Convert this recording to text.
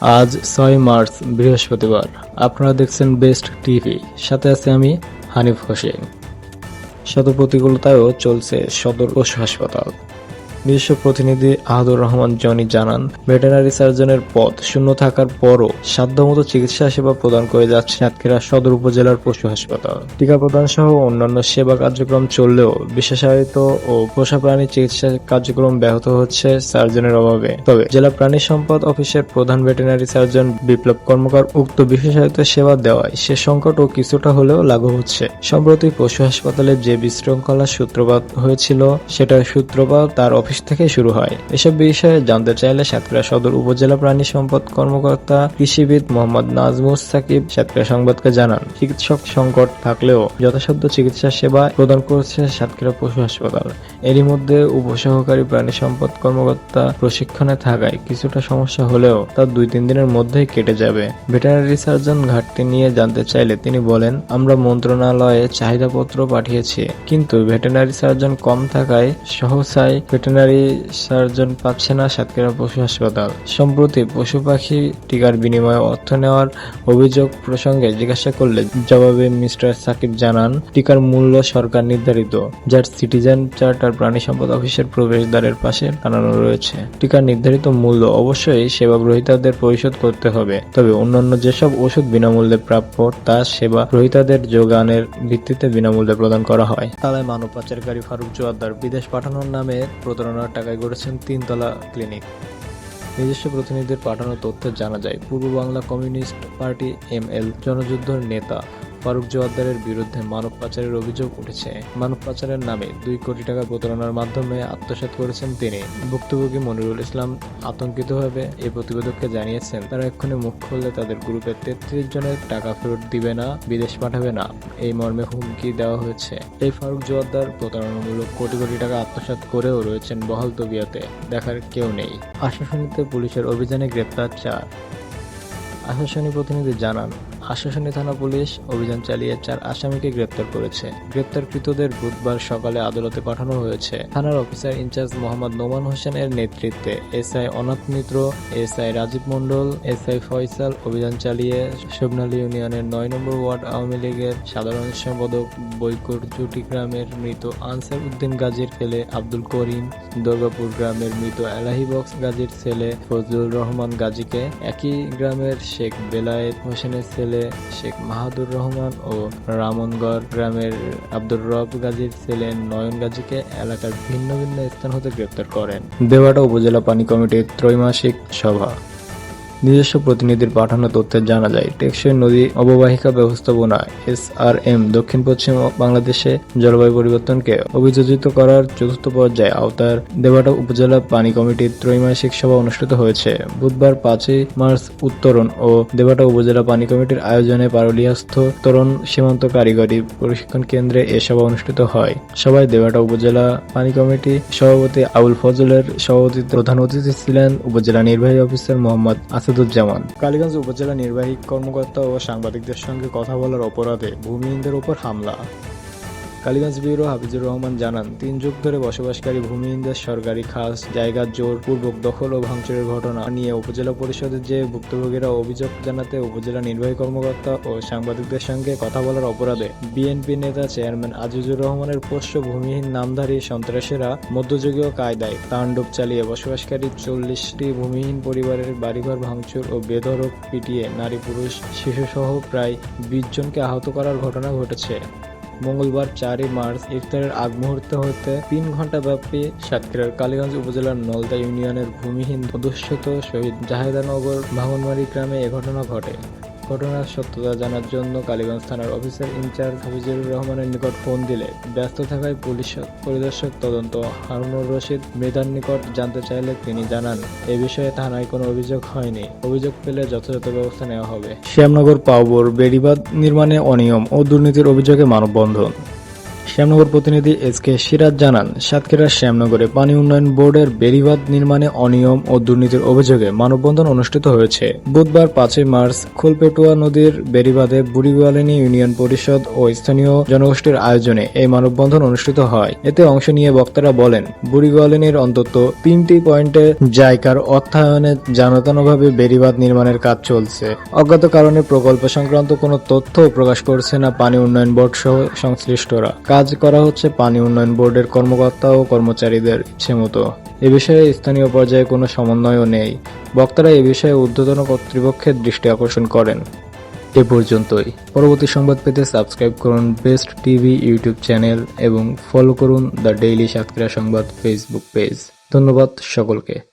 আজ ছয় মার্চ, বৃহস্পতিবার। আপনারা দেখছেন বেস্ট টিভি। সাথে আছে আমি হানিফ হোসেন। শত প্রতিকূলতায়ও চলছে সদর পশু হাসপাতাল। নিজস্ব প্রতিনিধি আহাদুর রহমান জনি জানান ভেটেনারি সার্জনের পদ শূন্য থাকার পরও সাধ্যমতো চিকিৎসা সেবা প্রদান করে যাচ্ছে সাতক্ষীরা সদর উপজেলার পশু হাসপাতাল। টিকা প্রদান সহ অন্যান্য সেবা কার্যক্রম চললেও বিশেষায়িত ও পোষা প্রাণী চিকিৎসা কার্যক্রম ব্যাহত হচ্ছে সার্জনের অভাবে। তবে জেলা প্রাণী সম্পদ অফিসের প্রধান ভেটেনারি সার্জন বিপ্লব কর্মকার উক্ত বিশেষায়িত সেবা দেওয়ায় সে সংকটও কিছুটা হলেও লাঘব হচ্ছে। সম্প্রতি পশু হাসপাতালে যে বিশৃঙ্খলার সূত্রপাত হয়েছিল, সেটার সূত্রপাত তার অফিস থেকে শুরু হয়। এসব বিষয়ে জানতে চাইলে সাতক্ষীরা সদর উপজেলা প্রাণী সম্পদ কর্মকর্তা কৃষিবিদ মোহাম্মদ নাজমুস সাকিব সাতক্ষীরা সংবাদকে জানান। চিকিৎসক সংকট থাকলেও যথাসাধ্য চিকিৎসা সেবা প্রদান করছে সাতক্ষীরা পশু হাসপাতাল। এরই মধ্যে উপসহকারী প্রাণী সম্পদ কর্মকর্তা প্রশিক্ষণে থাকায় কিছুটা সমস্যা হলেও তা দুই তিন দিনের মধ্যেই কেটে যাবে। ভেটেনারি সার্জন ঘাটতি নিয়ে জানতে চাইলে তিনি বলেন, আমরা মন্ত্রণালয়ে চাহিদাপত্র পাঠিয়েছি, কিন্তু ভেটেনারি সার্জন কম থাকায় সহসায় ভেটেনারি সার্জন পাচ্ছে না সাতক্ষীরা পশু হাসপাতাল। সম্প্রতি পশু পাখি টিকার বিনিময়ে অর্থ নেওয়ার অভিযোগ প্রসঙ্গে জিজ্ঞাসা করলে জবাবে মিস্টার সাকিব জানান, টিকার মূল্য সরকার নির্ধারিত, যার সিটিজেন চার্টার প্রাণী সম্পদ অফিসের প্রবেশদ্বারের পাশে টানানো রয়েছে। টিকার নির্ধারিত মূল্য অবশ্যই সেবা গ্রহীতাদের পরিশোধ করতে হবে, তবে অন্যান্য যেসব ওষুধ বিনামূল্যে প্রাপ্য, তা সেবা গ্রহীতাদের যোগানের ভিত্তিতে বিনামূল্যে প্রদান করা হয়। তালায় মানব পাচারকারী ফারুক জোয়াদ্দার বিদেশ পাঠানোর নামে প্রতারণার টাকায় গড়েছেন তিনতলা ক্লিনিক। নিজস্ব প্রতিনিধিদের পাঠানো তথ্যে জানা যায় Purba Bangla communist party M L, জনযুদ্ধর নেতা ফারুক জোয়াদ্দারের বিরুদ্ধে মানব পাচারের অভিযোগ উঠেছে। মানব পাচারের নামে দুই কোটি টাকা প্রতারণার মাধ্যমে আত্মসাৎ করেছেন তিনি। ভুক্তভোগী মনিরুল ইসলাম আতঙ্কিতভাবে এই প্রতিবেদককে জানিয়েছেন। তারা এক্ষুনি মুখ খুললে তাদের গ্রুপের তেত্রিশ জনের টাকা ফেরত দিবে না, বিদেশ পাঠাবে না। এই মর্মে হুমকি দেওয়া হয়েছে। এই ফারুক জোয়াদ্দার প্রতারণামূলক কোটি কোটি টাকা আত্মসাৎ করেও রয়েছেন বহাল তবিয়াতে। দেখার কেউ নেই। আশাশুনিতে পুলিশের অভিযানে গ্রেপ্তার চার। আশাশুনি প্রতিনিধি জানান আশাশুনি থানা পুলিশ অভিযান চালিয়ে চার আসামিকে গ্রেপ্তার করেছে। গ্রেপ্তারকৃতদের বুধবার সকালে আদালতে পাঠানো হয়েছে। থানার অফিসার ইনচার্জ মোহাম্মদ নোমান হোসেনের নেতৃত্বে SI Anath Mitra, SI Rajib Mondal, SI Faisal অভিযান চালিয়ে শোভনালী ইউনিয়নের নয় নম্বর ওয়ার্ড আওয়ামী লীগের সাধারণ সম্পাদক বৈকুর জুটি গ্রামের মৃত আনসার উদ্দিন গাজীর ছেলে আব্দুল করিম, দুর্গাপুর গ্রামের মৃত এলাহি বক্স গাজীর ছেলে ফজলুর রহমান গাজীকে একই গ্রামের শেখ বেলায়েত হোসেনের ছেলে শেখ মাহাদুর রহমান ও রামনগড় গ্রামের আব্দুর রব গাজীর ছেলে নয়ন গাজীকে এলাকার ভিন্ন ভিন্ন স্থান হতে গ্রেপ্তার করেন। দেওয়াটা উপজেলা পানি কমিটির ত্রৈমাসিক সভা। নিজস্ব প্রতিনিধির পাঠানো তথ্যে জানা যায়। টেকসই নদী অববাহিকা ব্যবস্থাপনা এস আর এম দক্ষিণ পশ্চিম বাংলাদেশে জলবায়ু পরিবর্তনকে অভিযোজিত করার চতুর্থ পর্যায়ে আওতার দেবাটা উপজেলা পানি কমিটির ত্রৈমাসিক সভা অনুষ্ঠিত হয়েছে। বুধবার পাঁচই মার্চ উত্তরণ ও দেবাটা উপজেলা পানি কমিটির আয়োজনে পারুলিয়াস্থ তরুণ সীমান্ত কারিগরি প্রশিক্ষণ কেন্দ্রে এ সভা অনুষ্ঠিত হয়। সভায় দেবাটা উপজেলা পানি কমিটি সভাপতি আবুল ফজলের সভাপতিত্বে প্রধান অতিথি ছিলেন উপজেলা নির্বাহী অফিসার মোহাম্মদ আসাদুজ্জামান। কালীগঞ্জ উপজেলা নির্বাহী কর্মকর্তা ও সাংবাদিকদের সঙ্গে কথা বলার অপরাধে ভূমিহীনদের উপর হামলা। কালীগঞ্জ ব্যুরো হাফিজুর রহমান জানান, তিন যুগ ধরে বসবাসকারী ভূমিহীনদের সরকারি খাস, জায়গা জোর পূর্বক দখল ও ভাঙচুরের ঘটনা নিয়ে উপজেলা পরিষদের যে ভুক্তভোগীরা অভিযোগ জানাতে উপজেলা নির্বাহী কর্মকর্তা ও সাংবাদিকদের সঙ্গে কথা বলার অপরাধে বিএনপি নেতা চেয়ারম্যান আজিজুর রহমানের পোষ্য ভূমিহীন নামধারী সন্ত্রাসীরা মধ্যযুগীয় কায়দায় তাণ্ডব চালিয়ে বসবাসকারী চল্লিশটি ভূমিহীন পরিবারের বাড়িঘর ভাঙচুর ও বেধরক পিটিয়ে নারী পুরুষ, শিশুসহ প্রায় বিশ জনকে আহত করার ঘটনা ঘটেছে। মঙ্গলবার চারই মার্চ ইফতারের আগ মুহূর্তে হতে তিন ঘণ্টা ব্যাপী সাতক্ষীরার কালীগঞ্জ উপজেলার নলদা ইউনিয়নের ভূমিহীন অধ্যুষিত শহীদ জাহেদানগর ভাঙনমারি গ্রামে এ ঘটনা ঘটে। ঘটনার সত্যতা জানার জন্য কালীগঞ্জ থানার অফিসার ইনচার্জ হাফিজুর রহমানের নিকট ফোন দিলে ব্যস্ত থাকায় পুলিশ পরিদর্শক তদন্ত হারুনুর রশিদ মৃধার নিকট জানতে চাইলে তিনি জানান, এ বিষয়ে থানায় কোনো অভিযোগ হয়নি। অভিযোগ পেলে যথাযথ ব্যবস্থা নেওয়া হবে। শ্যামনগর পাওবর বেড়িবাদ নির্মাণে অনিয়ম ও দুর্নীতির অভিযোগে মানববন্ধন। শ্যামনগর প্রতিনিধি এস কে সিরাজ জানান সাতক্ষীরার শ্যামনগরে পানি উন্নয়ন বোর্ডের বেড়িবাঁধ নির্মাণে অনিয়ম ও দুর্নীতির অভিযোগে মানববন্ধন অনুষ্ঠিত হয়েছে। বুধবার পাঁচই মার্চ খোলপেটুয়া নদীর বেড়িবাঁধে বুড়িগোয়ালিনী ইউনিয়ন পরিষদ ও স্থানীয় জনগোষ্ঠীর আয়োজনে এই মানববন্ধন অনুষ্ঠিত হয়। এতে অংশ নিয়ে বক্তারা বলেন, বুড়িগোয়ালিনীর অন্তত তিনটি পয়েন্টে জায়গার অর্থায়নে জানাতানোভাবে বেড়িবাঁধ নির্মাণের কাজ চলছে। অজ্ঞাত কারণে প্রকল্প সংক্রান্ত কোনো তথ্য প্রকাশ করছে না পানি উন্নয়ন বোর্ড সহ সংশ্লিষ্টরা। কাজ করা হচ্ছে পানি উন্নয়ন বোর্ডের কর্মকর্তা ও কর্মচারীদের ইচ্ছে মতো এ বিষয়ে স্থানীয় পর্যায়ে কোনো সমন্বয়ও নেই। বক্তারা এ বিষয়ে ঊর্ধ্বতন কর্তৃপক্ষের দৃষ্টি আকর্ষণ করেন। এ পর্যন্তই। পরবর্তী সংবাদ পেতে সাবস্ক্রাইব করুন বেস্ট টিভি ইউটিউব চ্যানেল এবং ফলো করুন দ্য ডেইলি সাতক্ষীরা সংবাদ ফেসবুক পেজ। ধন্যবাদ সকলকে।